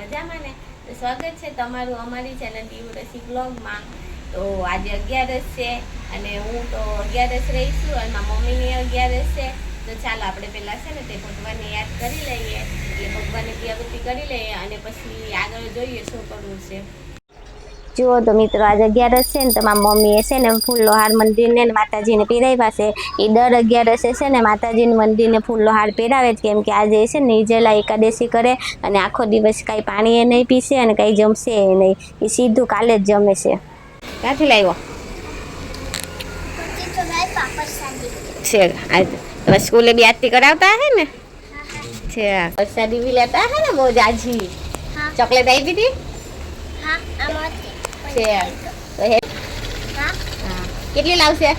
મજામાં ને? તો સ્વાગત છે તમારું અમારી ચેનલ ટીવી રસી બ્લોગમાં. તો આજે અગિયારસ છે અને હું તો અગિયારસ રહીશું અને મારા મમ્મીની અગિયારસ છે. તો ચાલો આપણે પહેલાં છે ને તે ભગવાનને યાદ કરી લઈએ. એટલે ભગવાનની ક્રિયાવૃત્તિ કરી લઈએ અને પછી આગળ જોઈએ શું કરવું છે. જુઓ તો મિત્રો આજે અગિયારસ છે ને તમારા મારા મમ્મીએ છે ને ફૂલનો હાર મંદિરને ને માતાજીને પહેરાવ્યા છે. એ દર અગિયારસે છે ને માતાજીને મંદિરને ફૂલનો હાર પહેરાવે જ કેમ કે આજે છે ને નિર્જલા એકાદશી કરે અને આખો દિવસ કાંઈ પાણી એ નહીં પીશે અને કાંઈ જમશે એ નહીં. એ સીધું કાલે જ જમે છે. ક્યાંથી લાવ્યો? છે આજે તમે સ્કૂલે બી આરતી કરાવતા હે ને? છે પ્રસાદી બી લેતા હે ને બહુ જાજી ચોકલેટ આવી હતી છે. કેટલી લાવશે?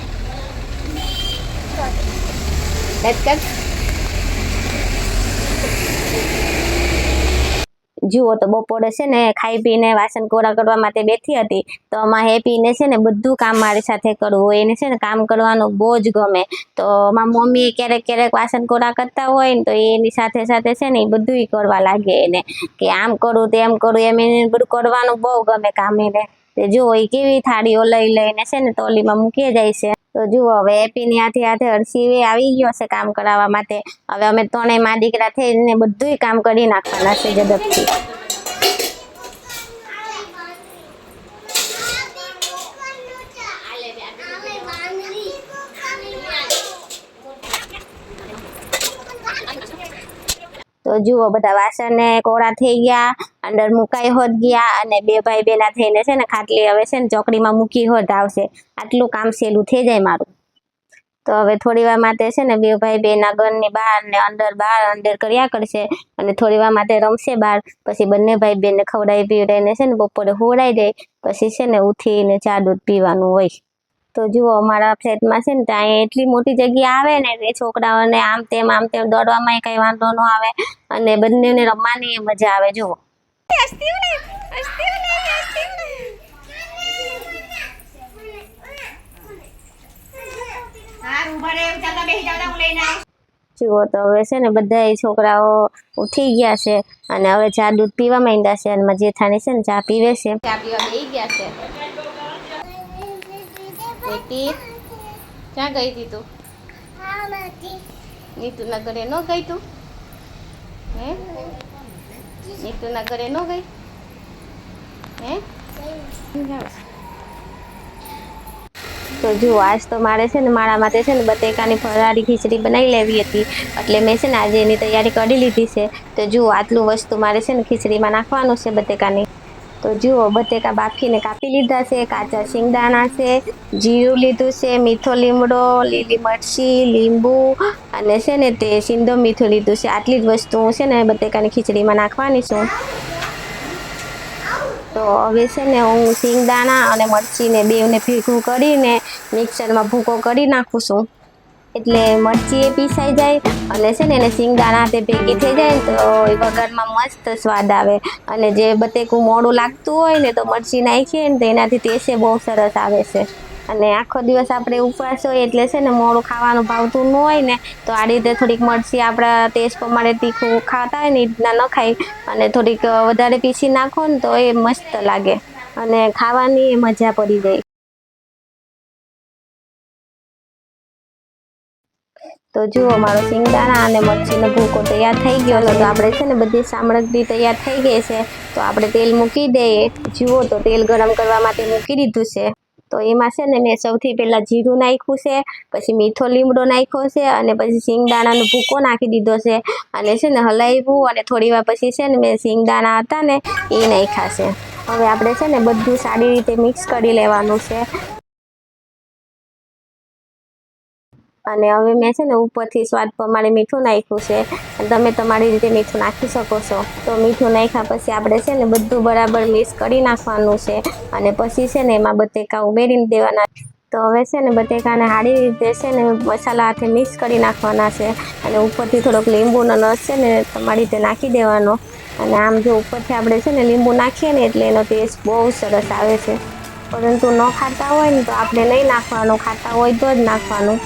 જુઓ તો બપોરે છે ને ખાઈ પીને વાસણ કોરા કરવા માટે બેઠી હતી. તો આમાં હેપીને છે ને બધું કામ મારી સાથે કરવું એને છે ને કામ કરવાનું બહુ જ ગમે. તો આમાં મમ્મી ક્યારેક ક્યારેક વાસણ કોરા કરતા હોય ને તો એની સાથે સાથે છે ને એ બધું કરવા લાગે એને. કે આમ કરું તેમ કરું એમ એને બધું કરવાનું બહુ ગમે કામ એને. તે જુઓ એ કેવી થાળીઓ લઈ લઈને છે ને તોલીમાં મૂકી જાય છે. તો જુઓ હવે હેપીની હાથે હાથે હર્ષી આવી ગયો છે કામ કરાવવા માટે. હવે અમે ત્રણેય મા દીકરા થઈને બધુંય કામ કરી નાખવાના છે ઝડપથી. તો જુઓ, બધા વાસણ ને કોરા થઈ ગયા, અંદર મુકાઈ હોત ગયા અને બે ભાઈ બેના થઈને છે ને ખાટલી હવે છે ને ચોકડીમાં મૂકી હોત આવશે. આટલું કામ સહેલું થઈ જાય મારું. તો હવે થોડી વાર માટે છે ને બે ભાઈ બેના ઘરની બહાર ને અંદર બહાર અંદર કર્યા કરશે અને થોડી વાર માટે રમશે બહાર. પછી બંને ભાઈ બેનને ખવડાવી પીવડાવીને છે ને બપોરે હોડાઈ દે પછી છે ને ઉઠીને ચા દૂધ પીવાનું હોય. તો જુઓ અમારા ફ્લેટમાં છે ને ત્યાં એટલી મોટી જગ્યા આવે ને એ છોકરાઓને આમ તેમ આમ તેમ દોડવામાં કઈ વાંધો ન આવે અને બંનેને રમવાની મજા આવે જુઓ. જુઓ તો હવે છે ને બધા છોકરાઓ ઉઠી ગયા છે અને હવે ચા દૂધ પીવા માંડ્યા છે અને મારી જેઠાણી છે ને ચા પીવે છે. ચા પીવા ગયા છે. બેટી. ક્યાં ગઈ હતી તું? નીતુના ઘરે ન ગઈ તું? હે? નીતુના ઘરે ન ગઈ? હે? તો જુઓ આજ તો મારે છે ને મારા માટે છે ને બટેકાની ફરારી ખીચડી બનાવી લેવી હતી. એટલે મેં છે ને આજે એની તૈયારી કરી લીધી છે. તો જુઓ આટલું વસ્તુ મારે છે ને ખીચડીમાં નાખવાનું છે બટેકાની. તો જુઓ, બટેકા બાફીને કાપી લીધા છે, કાચા શિંગદાણા છે, જીરું લીધું છે, મીઠો લીમડો, લીલી મરચી, લીંબુ અને છે ને તે સિંધો મીઠું લીધું છે. આટલી જ વસ્તુ છે ને બટેકાની ખીચડીમાં નાખવાની છું. તો હવે છે ને હું શિંગદાણા અને મરચીને બેવને ભેગું કરીને મિક્સરમાં ભૂકો કરી નાખું છું. એટલે મરચી એ પીસાઈ જાય અને છે ને એને શિંગદાણા તે ભેગી થઈ જાય ને તો એ વઘારમાં મસ્ત સ્વાદ આવે. અને જે બતેકું મોડું લાગતું હોય ને તો મરચી નાખીએ ને તો એનાથી ટેસ્ટ બહુ સરસ આવે છે. અને આખો દિવસ આપણે ઉપવાસ હોય એટલે છે ને મોડું ખાવાનું ભાવતું ન હોય ને તો આ રીતે થોડીક મરચી આપણા ટેસ્ટ પ્રમાણે તીખું ખાતા હોય ને એ રીતના ન ખાય અને થોડીક વધારે પીસી નાખો ને તો એ મસ્ત લાગે. અને ખાવાની મજા પડી જાય. તો જુઓ, મારો સિંગદાણા અને મરચીનો ભૂકો તૈયાર થઈ ગયો તો આપણે છે ને બધી સામગ્રી તૈયાર થઈ ગઈ છે. તો આપણે તેલ મૂકી દઈએ. જુઓ, તો તેલ ગરમ કરવા માટે મૂકી દીધું છે. તો એમાં છે ને મેં સૌથી પહેલાં જીરું નાખ્યું છે, પછી મીઠો લીમડો નાખ્યો છે અને પછી સિંગદાણાનો ભૂકો નાખી દીધો છે. અને છે ને હલાવ્યું અને થોડી વાર પછી છે ને મેં સિંગદાણા હતા ને એ નાખ્યા છે. હવે આપણે છે ને બધું સારી રીતે મિક્સ કરી લેવાનું છે. અને હવે મેં છે ને ઉપરથી સ્વાદ પ્રમાણે મીઠું નાખ્યું છે. તમે તમારી રીતે મીઠું નાખી શકો છો. તો મીઠું નાખ્યા પછી આપણે છે ને બધું બરાબર મિક્સ કરી નાખવાનું છે. અને પછી છે ને એમાં બટેકા ઉમેરીને દેવાના. તો હવે છે ને બટેકાને સારી રીતે છે ને મસાલા હાથે મિક્સ કરી નાખવાના છે. અને ઉપરથી થોડોક લીંબુનો રસ છે ને તમારી રીતે નાખી દેવાનો. અને આમ જો ઉપરથી આપણે છે ને લીંબુ નાખીએ ને એટલે એનો ટેસ્ટ બહુ સરસ આવે છે. પરંતુ ન ખાતા હોય ને તો આપણે નહીં નાખવાનું. ખાતા હોય તો જ નાખવાનું.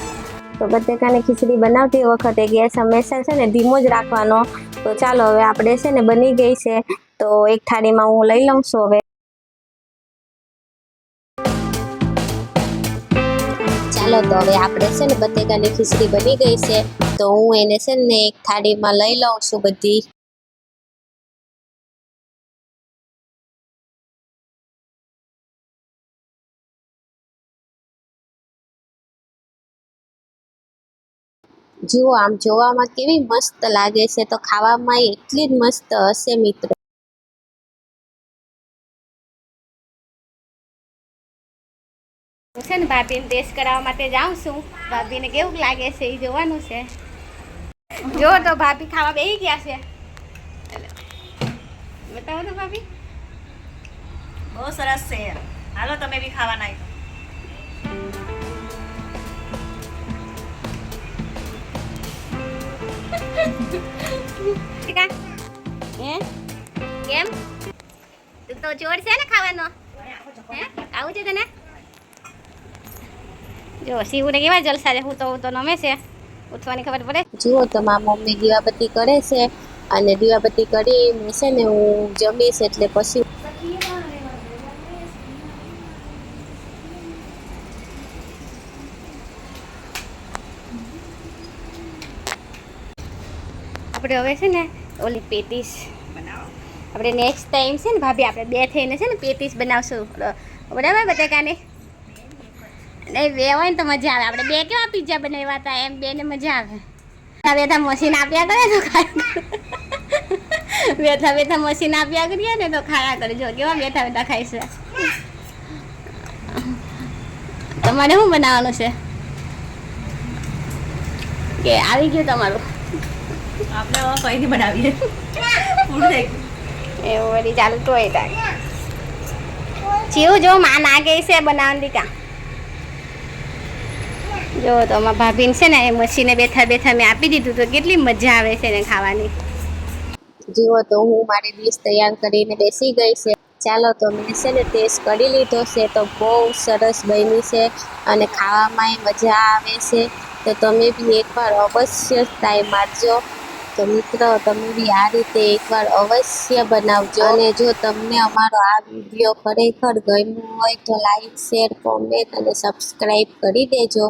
તો બટેકાની ખીચડી બનાવતી વખતે ગેસ હંમેશા છે ને ધીમો જ રાખવાનો. તો ચાલો હવે આપણે છે ને બની ગઈ છે. તો એક થાળીમાં હું લઈ લઉં છું હવે. ચાલો તો હવે આપણે છે ને બટેકાની ખીચડી બની ગઈ છે. તો હું એને છે ને એક થાળીમાં લઈ લઉં છું બધી. જુઓ આમ જોવામાં કેવી મસ્ત લાગે છે. તો ખાવામાં એટલી જ મસ્ત હશે મિત્રો. હું છે ને ભાભીને ટેસ્ટ કરાવવા માટે જાઉં છું. ભાભીને કેવું લાગે છે એ જોવાનું છે. જો તો ભાભી ખાવા બેસી ગયા છે. બતાવો તો ભાભી. બહુ સરસ છે. હાલો તમે બી ખાવાના. આવ્યો શિવને કેવા જલસા છે? હું તો હું તો નમે છે. ઉઠવાની ખબર પડે? જુઓ તો મમ્મી દીવાબત્તી કરે છે અને દીવાબત્તી કરી છે ને હું જમીશ એટલે પછી આપણે હવે છે ને ઓલી પેટીસ બનાવો આપણે નેક્સ્ટ ટાઈમ છે ને ભાભી, આપણે બે થઈને છે ને પેટીસ બનાવશું. બરાબર? બટાકાને? નહીં બે હોય ને તો મજા આવે. આપણે બે કેવા પીઝા બનાવ્યા હતા? એમ બેને મજા આવે. બેઠા મશીન આપ્યા કરે તો ખાય બેઠા બેઠા મશીન આપ્યા કરીએ ને તો ખાયા કરે. જો, કેવા બેઠા બેઠા ખાઈશું તમારે શું બનાવવાનું છે? કે આવી ગયું તમારું. આપણે હવે કઈથી બનાવીએ. પૂરું થઈ ગયું. એવું વળી ચાલતું હોય તારે. જીવું જો, માં ના ગઈ છે બનાવવાની કા જો, તો અમારા ભાભીને છે ને, એ મશીને બેઠા બેઠા મેં આપી દીધું તો કેટલી મજા આવે છે ને ખાવાની. જુઓ તો હું મારી ડીશ તૈયાર કરીને બેસી ગઈ છે. ચાલો તો મેં છે ને ટેસ્ટ કરી લીધો છે તો બહુ સરસ બની છે અને ખાવામાં મજા આવે છે. તો તમે બી એકવાર અવશ્ય ટ્રાય મારજો. તો મિત્રો, તમે બી આ રીતે એકવાર અવશ્ય બનાવજો. અને જો તમને અમારો આ વીડિયો ખરેખર ગમ્યો હોય તો લાઈક શેર કોમેન્ટ અને સબસ્ક્રાઈબ કરી દેજો.